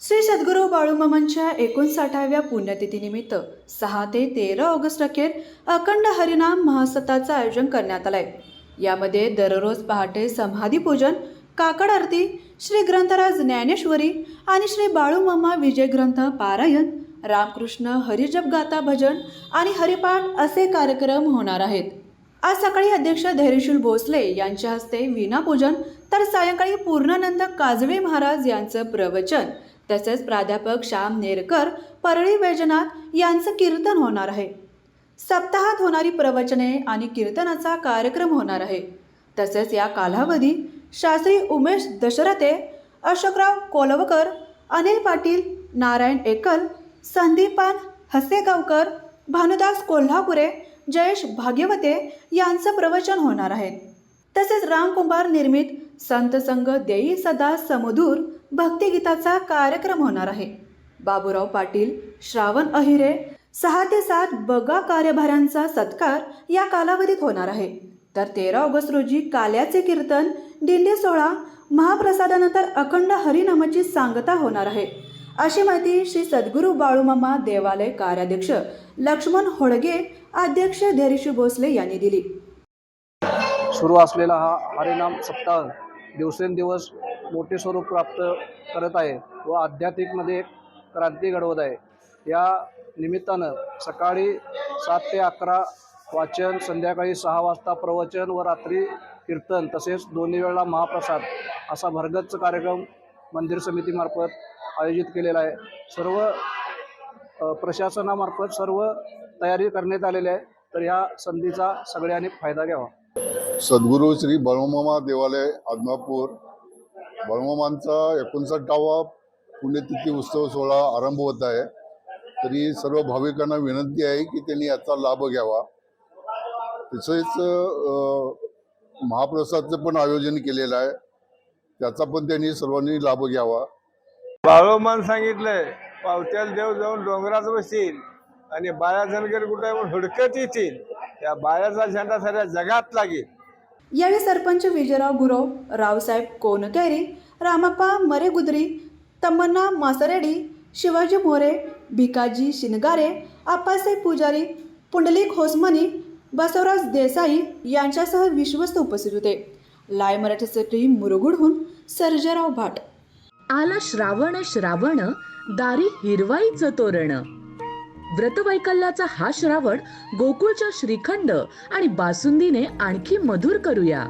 श्री सद्गुरू बाळूमामांच्या एकोणसाठाव्या पुण्यतिथीनिमित्त सहा ते तेरा ऑगस्ट अखेर अखंड हरिनाम महासत्ताचं आयोजन करण्यात आलंय. यामध्ये दररोज पहाटे समाधी पूजन काकड आरती श्री ग्रंथराज ज्ञानेश्वरी आणि श्री बाळूमामा विजय ग्रंथ पारायण रामकृष्ण हरिजप गाथा भजन आणि हरिपाठ असे कार्यक्रम होणार आहेत. आज सकाळी अध्यक्ष धैर्यशील भोसले यांच्या हस्ते वीणापूजन तर सायंकाळी पूर्णानंद काजवे महाराज यांचं प्रवचन तसेच प्राध्यापक श्याम नेरकर परळी वैजनाथ यांचं कीर्तन होणार आहे. सप्ताहात होणारी प्रवचने आणि कीर्तनाचा कार्यक्रम होणार आहे. तसेच या कालावधी शास्त्री उमेश दशरथे अशोकराव कोलवकर अनिल पाटील नारायण एकल संदीपान हसेगावकर भानुदास कोल्हापुरे जयेश भाग्यवते यांचं प्रवचन होणार आहे. तसेच रामकुंभार निर्मित संत संघ देई सदा समधूर भक्तिगीताचा कार्यक्रम होणार आहे. बाबूराव पाटील श्रावण अहिरे सहा ते सात बगा कार्यभारांचा सत्कार या कालावधीत होणार आहे. तर तेरा ऑगस्ट रोजी काल्याचे कीर्तन दिंडी सोहळा महाप्रसादानंतर अखंड हरिनामाची सांगता होणार आहे. अशी माहिती श्री सद्गुरू बाळूमामा देवालय कार्याध्यक्ष लक्ष्मण होडगे अध्यक्ष धैर्यशी भोसले यांनी दिली. सुरू असलेला हा हरिनाम सप्ताह दिवसेंदिवस मोठे स्वरूप प्राप्त करत आहे व आध्यात्मिकमध्ये क्रांती घडवत आहे. या निमित्तानं सकाळी सात ते अकरा वाचन संध्याकाळी सहा वाजता प्रवचन व रात्री कीर्तन तसेच दोन्ही वेळा महाप्रसाद असा भरगच्च कार्यक्रम मंदिर समितीमार्फत आयोजित केलेला आहे. सर्व प्रशासनामार्फत सर्व तयारी करण्यात आलेली आहे. तर ह्या संधीचा सगळ्यांनी फायदा घ्यावा. सद्गुरू श्री बळमामा देवालय आदमापूर. बळमामांचा एकोणसाठावा पुण्यतिथी उत्सव सोहळा आरंभ होत आहे. तरी सर्व भाविकांना विनंती आहे की त्यांनी याचा लाभ घ्यावा. तसेच महाप्रसादचं पण आयोजन केलेलं आहे. त्याचा पण त्यांनी सर्वांनी लाभ घ्यावा. बाळोमान सांगितलंय पावत्याला देव जाऊन डोंगरात बसतील आणि बाया धनगर कुठे हुडकत येतील. त्या बायाचा झेंडा साऱ्या जगात लागेल. यावेळी सरपंच विजयराव गुरव रावसाहेब कोनकेरी रामप्पा मरेगुदरी तमन्ना मासरेडी शिवाजी मोरे भिकाजी शिनगारे आप्पासाहेब पुजारी पुंडलिक होसमनी बसवराज देसाई यांच्यासह विश्वस्त उपस्थित होते. लाय मराठीसाठी मुरगुडहून सर्जराव भाट. आला श्रावण श्रावण दारी हिरवाईचं तोरण. व्रतवैकल्याचा हा श्रावण गोकुळच्या श्रीखंड आणि बासुंदीने आणखी मधुर करूया.